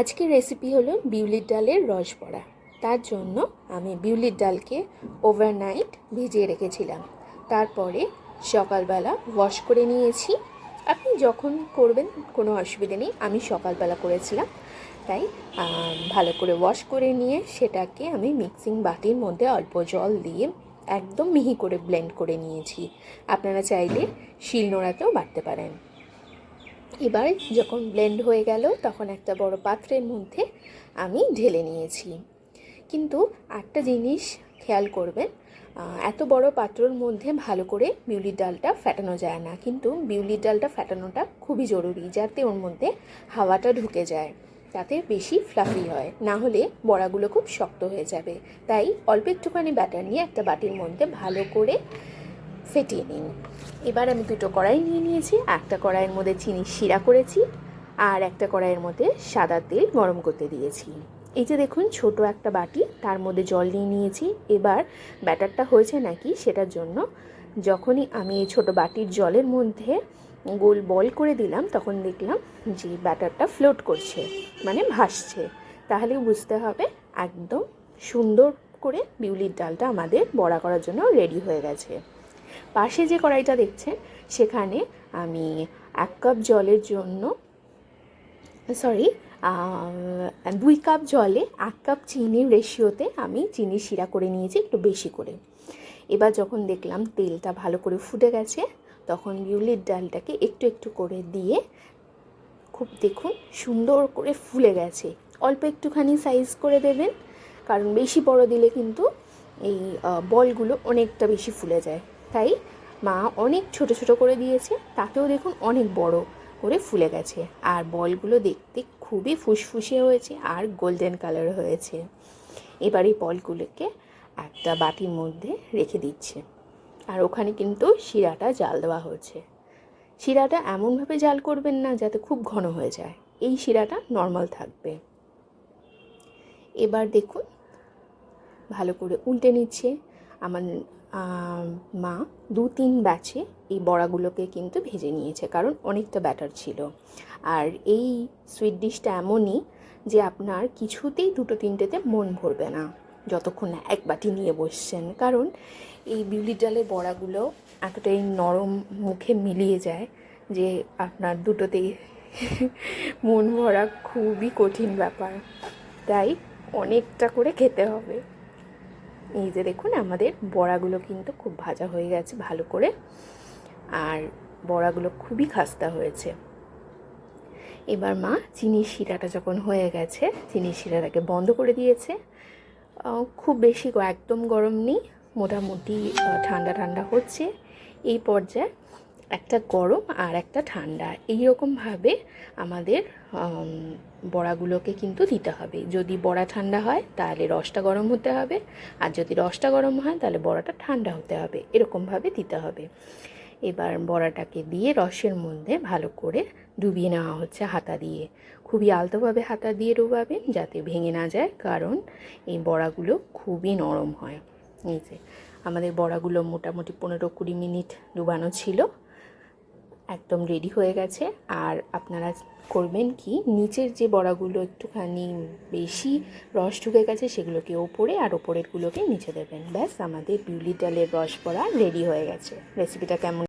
আজকের রেসিপি হলো বিউলির ডালের রস বড়া। তার জন্য আমি বিউলির ডালকে ওভারনাইট ভিজিয়ে রেখেছিলাম। তারপরে সকালবেলা ওয়াশ করে নিয়েছি। আপনি যখন করবেন কোনো অসুবিধা নেই, আমি সকালবেলা করেছিলাম। তাই ভালো করে ওয়াশ করে নিয়ে সেটাকে আমি মিক্সিং বাটির মধ্যে অল্প জল দিয়ে একদম মিহি করে ব্লেন্ড করে নিয়েছি। আপনারা চাইলে শিলনোড়াতেও বাটতে পারেন। এবার যখন ব্লেন্ড হয়ে গেল, তখন একটা বড় পাত্রের মধ্যে আমি ঢেলে নিয়েছি। কিন্তু একটা জিনিস খেয়াল করবেন এত বড় পাত্রর মধ্যে ভালো করে বিউলির ডালটা ফেটানো যায় না। কিন্তু বিউলির ডালটা ফেটানোটা খুবই জরুরি, যাতে ওর মধ্যে হাওয়াটা ঢুকে যায়, তাতে বেশি ফ্লাফি হয়। না হলে বড়াগুলো খুব শক্ত হয়ে যাবে। তাই অল্প একটুখানি ব্যাটার নিয়ে একটা বাটির মধ্যে ভালো করে ফেটিয়ে নিন। এবার আমি দুটো কড়াই নিয়ে নিয়েছি। একটা কড়াইয়ের মধ্যে চিনি শিরা করেছি আর একটা কড়াইয়ের মধ্যে সাদা তেল গরম করতে দিয়েছি। এই যে দেখুন, ছোট একটা বাটি, তার মধ্যে জল নিয়ে নিয়েছি। এবার ব্যাটারটা হয়েছে নাকি সেটার জন্য যখনই আমি এই ছোট বাটির জলের মধ্যে গোল বল করে দিলাম, তখন দেখলাম যে ব্যাটারটা ফ্লোট করছে মানে ভাসছে। তাহলে বুঝতে হবে একদম সুন্দর করে বিউলির ডালটা আমাদের বড়া করার জন্য রেডি হয়ে গেছে। পাশে যে কড়াইটা দেখছেন, সেখানে আমি এক কাপ জলের জন্য সরি দুই কাপ জলে এক কাপ চিনির রেশিওতে আমি চিনি শিরা করে নিয়েছি একটু বেশি করে। এবার যখন দেখলাম তেলটা ভালো করে ফুটে গেছে, তখন বিউলির ডালটাকে একটু একটু করে দিয়ে খুব দেখুন সুন্দর করে ফুলে গেছে। অল্প একটুখানি সাইজ করে দেবেন, কারণ বেশি বড় দিলে কিন্তু এই বলগুলো অনেকটা বেশি ফুলে যায়। তাই মা অনেক ছোট ছোট করে দিয়েছে, তাতেও দেখুন অনেক বড় করে ফুলে গেছে। আর বলগুলো দেখতে খুবই ফুসফুসে হয়েছে আর গোল্ডেন কালার হয়েছে। এবার এই বলগুলোকে একটা বাটির মধ্যে রেখে দিচ্ছে। আর ওখানে কিন্তু শিরাটা জাল দেওয়া হচ্ছে শিরাটা এমনভাবে জাল করবেন না যাতে খুব ঘন হয়ে যায়। এই শিরাটা নর্মাল থাকবে। এবার দেখুন, ভালো করে উল্টে নিচ্ছে। আমার মা দু তিন ব্যাচে এই বড়াগুলোকে কিন্তু ভেজে নিয়েছে, কারণ অনেকটা ব্যাটার ছিল। আর এই সুইট ডিশটা এমনই যে আপনার কিছুতেই দুটো তিনটেতে মন ভরবে না, যতক্ষণ না এক বাটি নিয়ে বসছেন। কারণ এই বিউলির ডালের বড়াগুলো এতটাই নরম মুখে মিলিয়ে যায় যে আপনার দুটোতেই মন ভরা খুবই কঠিন ব্যাপার। তাই অনেকটা করে খেতে হবে। এই যে দেখুন, আমাদের বড়াগুলো কিন্তু খুব ভাজা হয়ে গেছে ভালো করে। আর বড়াগুলো খুবই খাস্তা হয়েছে। এবার মা চিনি শিরাটা যখন হয়ে গেছে চিনির শিরাটাকে বন্ধ করে দিয়েছে। খুব বেশি একদম গরম নেই, মোটামুটি ঠান্ডা ঠান্ডা হচ্ছে। এই পর্যায়ে একটা গরম আর একটা ঠান্ডা। এই রকমভাবে আমাদের বড়াগুলোকে কিন্তু দিতে হবে। যদি বড়া ঠান্ডা হয়, তাহলে রসটা গরম হতে হবে। আর যদি রসটা গরম হয়, তাহলে বড়াটা ঠান্ডা হতে হবে। এরকমভাবে দিতে হবে। এবার বড়াটাকে দিয়ে রসের মধ্যে ভালো করে ডুবিয়ে নেওয়া হচ্ছে হাতা দিয়ে। খুবই আলতোভাবে হাতা দিয়ে ডুবাবেন যাতে ভেঙে না যায়, কারণ এই বড়াগুলো খুবই নরম হয়। এই যে, আমাদের বড়াগুলো মোটামুটি পনেরো কুড়ি মিনিট ডুবানো ছিল। একদম রেডি হয়ে গেছে। আর আপনারা করবেন কি, নিচের যে বড়াগুলো একটুখানি বেশি রস ঢুকে গেছে, সেগুলোকে ওপরে আর ওপরেরগুলোকে নিচে দেবেন। ব্যাস, আমাদের বিউলি ডালের রস বড়া রেডি হয়ে গেছে। রেসিপিটা কেমন